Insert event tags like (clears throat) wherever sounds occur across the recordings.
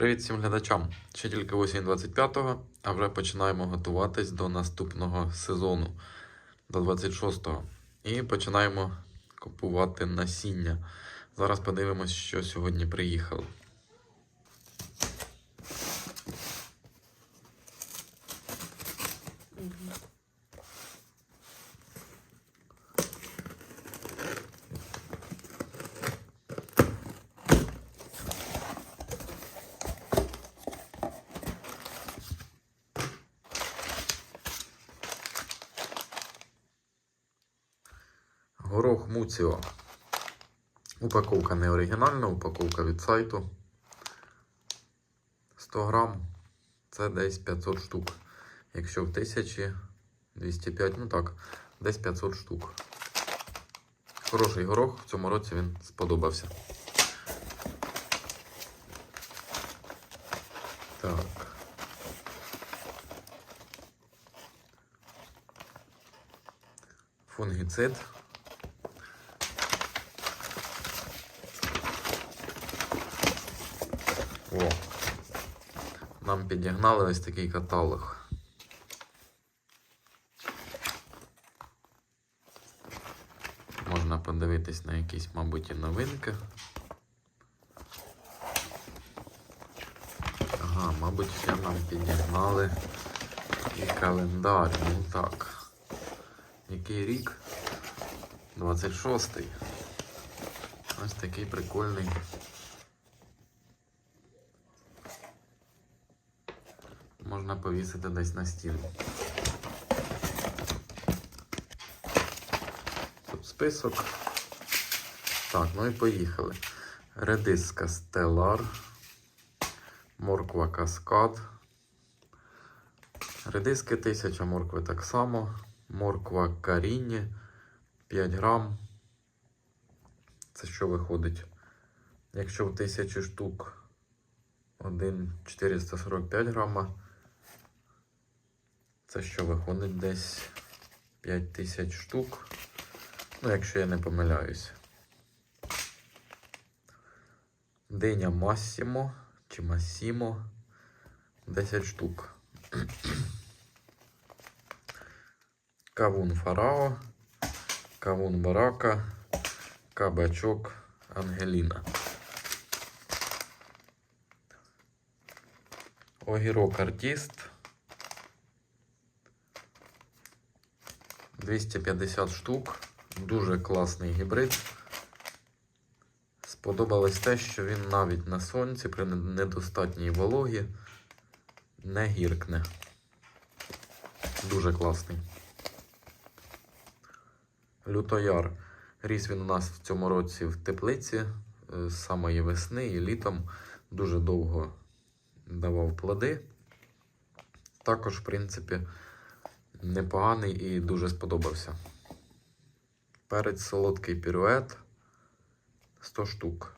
Привіт всім глядачам! Ще тільки осінь 25-го, а вже починаємо готуватись до наступного сезону, до 26-го. І починаємо купувати насіння. Зараз подивимось, що сьогодні приїхало. Горох Муціо. Упаковка не оригінальна, упаковка від сайту. 100 грам це десь 500 штук. Якщо в 1000 205, ну так, десь 500 штук. Хороший горох, в цьому році він сподобався. Так. Фунгіцид. О, нам підігнали ось такий каталог. Можна подивитись на якісь, мабуть, і новинки. Ага, мабуть, ще нам підігнали і календар. Ну так. Який рік? 26-й. Ось такий прикольний. Можна повісити десь на стіну. Тут список. Так, ну і поїхали. Редиска Стеллар. Морква Каскад. Редиски 1000, моркви так само. Морква Каріні 5 грам. Це що виходить? Якщо в 1000 штук 1 445 грама. Це що виходить десь 5000 штук. Ну, якщо я не помиляюсь. Диня Массимо чи Массімо 10 штук. (clears throat) Кавун Фарао, Кавун Барака, Кабачок Ангеліна. Огірок артист. 250 штук. Дуже класний гібрид. Сподобалось те, що він навіть на сонці при недостатній вологі не гіркне. Дуже класний. Лютояр. Ріс він у нас в цьому році в теплиці е, з самої весни і літом дуже довго давав плоди. Також, в принципі, непоганий і дуже сподобався. Перець солодкий пірует 100 штук.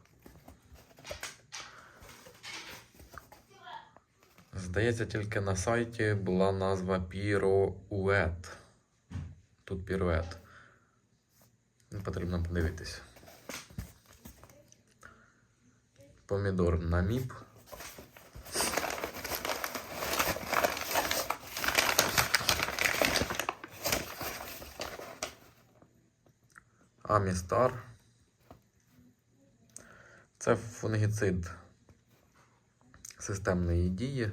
Здається, тільки на сайті була назва піроует. Тут пірует. Потрібно подивитись. Помідор наміп. Амістар. Це фунгіцид системної дії.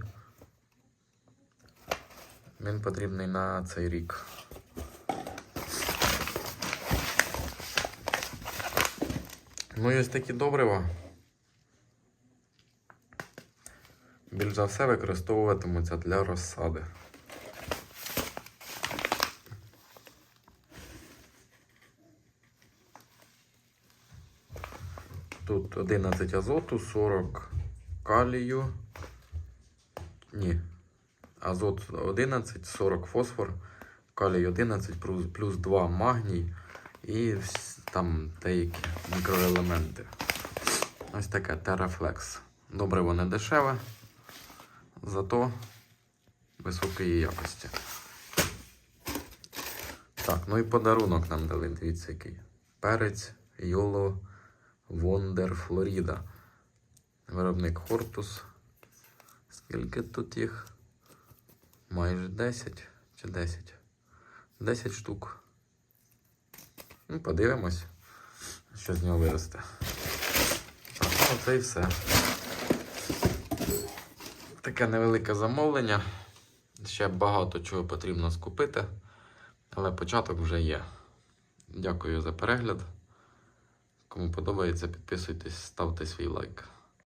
Він потрібний на цей рік. Ну і ось такі добрива. Більш за все використовуватимуться для розсади. Тут 11 азоту, 40 калію. Ні. Азот 11, 40 фосфор, калій 11, плюс, плюс 2 магній і там деякі мікроелементи. Ось таке Terraflex. Добриво не дешеве, зато високої якості. Так, ну і подарунок нам дали, дивіться який. Перець Йоло Вондер Флоріда. Виробник Хортус. Скільки тут їх? Майже 10 чи 10? 10 штук. Ну, подивимось, що з нього виросте. Так, ну і все. Таке невелике замовлення. Ще багато чого потрібно скупити, але початок вже є. Дякую за перегляд. Кому подобається, підписуйтесь, ставте свій лайк.